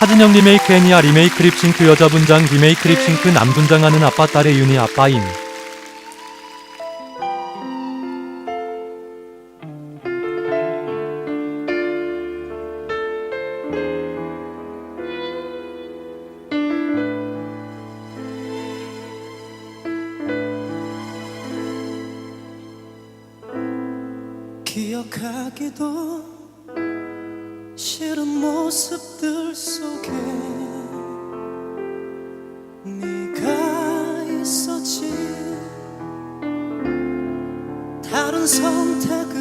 차진영 리메이크 애니아 리메이크 립싱크 여자 분장 리메이크 립싱크 남 분장하는 아빠 딸의 윤희 아빠임. 기억하기도 싫은 모습들 속에 네가 있었지. 다른 선택은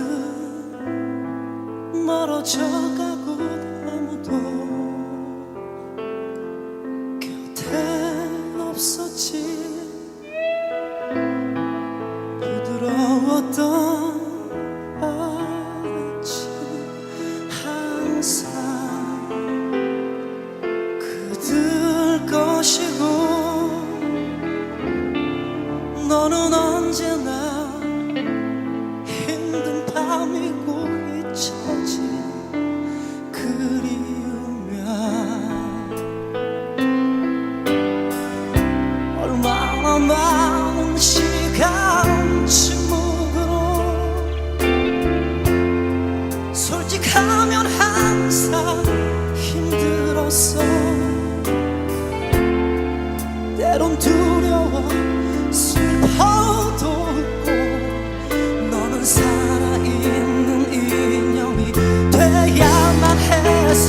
멀어져가고 아무도 곁에 없었지. 부드러웠던 언제나 힘든 밤이고 잊혀진 그리우면 얼마나 많은 시간 침묵으로 솔직하면 항상 힘들었어. 때론 두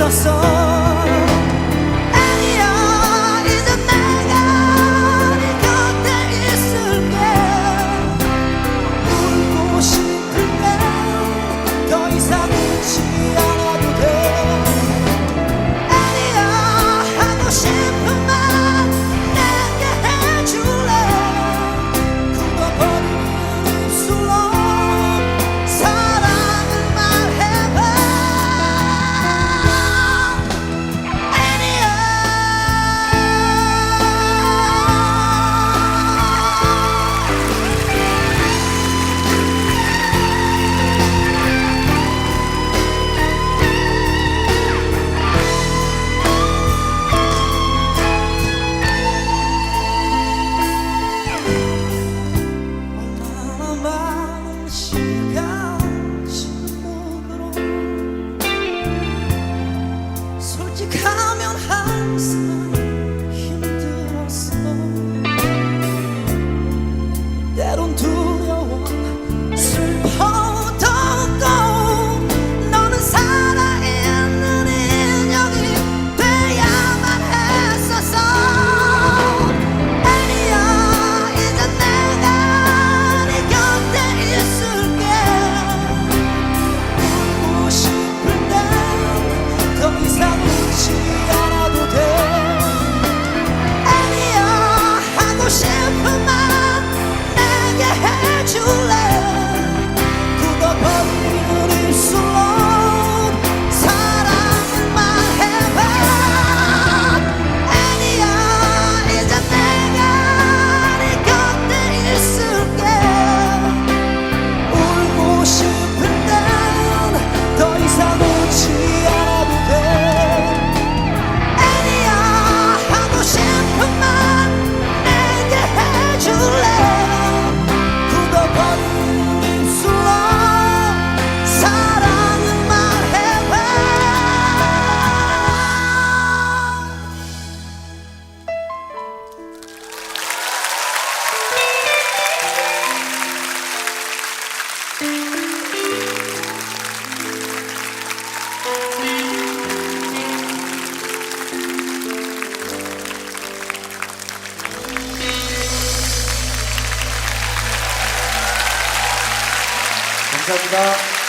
했었 많은 the land. 감사합니다.